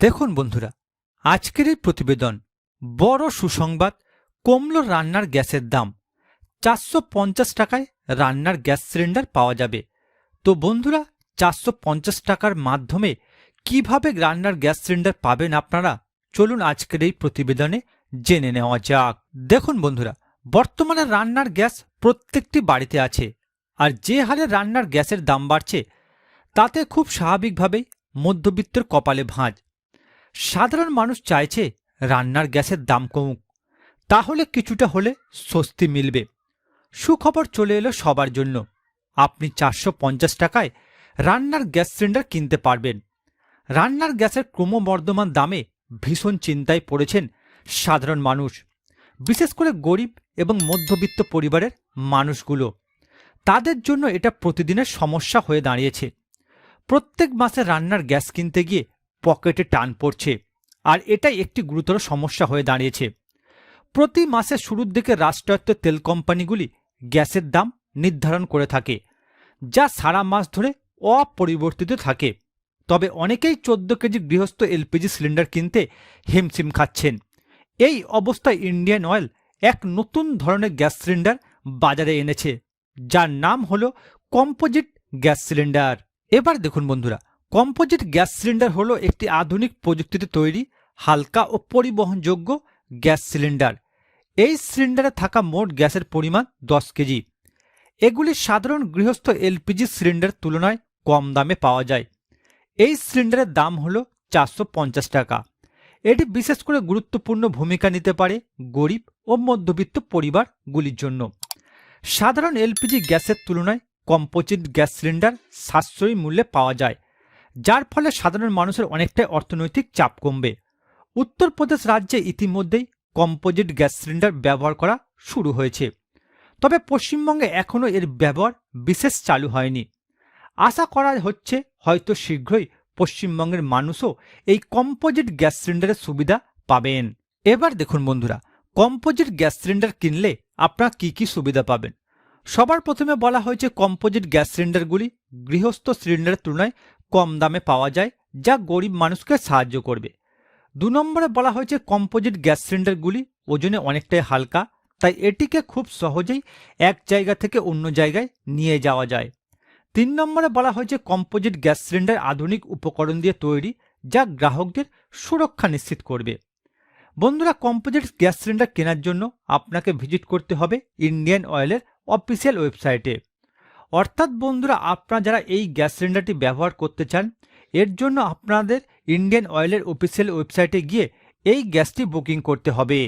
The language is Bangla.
দেখুন বন্ধুরা, আজকের এই প্রতিবেদন বড় সুসংবাদ কমল রান্নার গ্যাসের দাম। চারশো পঞ্চাশ টাকায় রান্নার গ্যাস সিলিন্ডার পাওয়া যাবে। তো বন্ধুরা, চারশো পঞ্চাশ টাকার মাধ্যমে কীভাবে রান্নার গ্যাস সিলিন্ডার পাবেন আপনারা? চলুন আজকের এই প্রতিবেদনে জেনে নেওয়া যাক। দেখুন বন্ধুরা, বর্তমানে রান্নার গ্যাস প্রত্যেকটি বাড়িতে আছে। আর যে হারে রান্নার গ্যাসের দাম বাড়ছে, তাতে খুব স্বাভাবিকভাবেই মধ্যবিত্তের কপালে ভাঁজ। সাধারণ মানুষ চাইছে রান্নার গ্যাসের দাম কমুক। তাহলে কিছুটা হলে স্বস্তি মিলবে। সুখবর চলে এলো সবার জন্য। আপনি চারশো পঞ্চাশ টাকায় রান্নার গ্যাস সিলিন্ডার কিনতে পারবেন। রান্নার গ্যাসের ক্রমবর্ধমান দামে ভীষণ চিন্তায় পড়েছেন সাধারণ মানুষ, বিশেষ করে গরিব এবং মধ্যবিত্ত পরিবারের মানুষগুলো। তাদের জন্য এটা প্রতিদিনের সমস্যা হয়ে দাঁড়িয়েছে। প্রত্যেক মাসে রান্নার গ্যাস কিনতে গিয়ে পকেটে টান পড়ছে, আর এটাই একটি গুরুতর সমস্যা হয়ে দাঁড়িয়েছে। প্রতি মাসে শুরুর দিকে রাষ্ট্রায়ত্ত তেল কোম্পানিগুলি গ্যাসের দাম নির্ধারণ করে থাকে, যা সারা মাস ধরে অপরিবর্তিত থাকে। তবে অনেকেই চোদ্দ কেজি গৃহস্থ এলপিজি সিলিন্ডার কিনতে হিমশিম খাচ্ছেন। এই অবস্থায় ইন্ডিয়ান অয়েল এক নতুন ধরনের গ্যাস সিলিন্ডার বাজারে এনেছে, যার নাম হলো কম্পোজিট গ্যাস সিলিন্ডার। এবার দেখুন বন্ধুরা কম্পোজিট গ্যাস সিলিন্ডার হলো একটি আধুনিক প্রযুক্তিতে তৈরি, হালকা ও পরিবহনযোগ্য গ্যাস সিলিন্ডার। এই সিলিন্ডারে থাকা মোট গ্যাসের পরিমাণ দশ কেজি। এগুলি সাধারণ গৃহস্থ এলপিজি সিলিন্ডার তুলনায় কম দামে পাওয়া যায়। এই সিলিন্ডারের দাম হল চারশো পঞ্চাশ টাকা। এটি বিশেষ করে গুরুত্বপূর্ণ ভূমিকা নিতে পারে গরিব ও মধ্যবিত্ত পরিবারগুলির জন্য। সাধারণ এলপিজি গ্যাসের তুলনায় কম্পোজিট গ্যাস সিলিন্ডার সাশ্রয়ী মূল্যে পাওয়া যায়। যার ফলে সাধারণ মানুষের অনেকটাই অর্থনৈতিক চাপ কমবে। উত্তরপ্রদেশ রাজ্যে ইতিমধ্যেই কম্পোজিট গ্যাস সিলিন্ডার ব্যবহার করা শুরু হয়েছে। তবে পশ্চিমবঙ্গে এখনও এর ব্যবহার বিশেষ চালু হয়নি। আশা করা হচ্ছে হয়তো শীঘ্রই পশ্চিমবঙ্গের মানুষও এই কম্পোজিট গ্যাস সিলিন্ডারের সুবিধা পাবেন। এবার দেখুন বন্ধুরা, কম্পোজিট গ্যাস সিলিন্ডার কিনলে আপনারা কি কি সুবিধা পাবেন? সবার প্রথমে বলা হয়েছে কম্পোজিট গ্যাস সিলিন্ডারগুলি গৃহস্থ সিলিন্ডারের তুলনায় কম দামে পাওয়া যায়, যা গরিব মানুষকে সাহায্য করবে। দু নম্বরে বলা হয়েছে কম্পোজিট গ্যাস সিলিন্ডারগুলি ওজনে অনেকটাই হালকা, তাই এটিকে খুব সহজেই এক জায়গা থেকে অন্য জায়গায় নিয়ে যাওয়া যায়। তিন নম্বরে বলা হয়েছে কম্পোজিট গ্যাস সিলিন্ডার আধুনিক উপকরণ দিয়ে তৈরি, যা গ্রাহকদের সুরক্ষা নিশ্চিত করবে। বন্ধুরা, কম্পোজিট গ্যাস সিলিন্ডার কেনার জন্য আপনাকে ভিজিট করতে হবে ইন্ডিয়ান অয়েলের অফিসিয়াল ওয়েবসাইটে। অর্থাৎ বন্ধুরা, আপনারা যারা এই গ্যাস সিলিন্ডারটি ব্যবহার করতে চান, এর জন্য আপনাদের ইন্ডিয়ান অয়েলের অফিসিয়াল ওয়েবসাইটে গিয়ে এই গ্যাসটি বুকিং করতে হবে।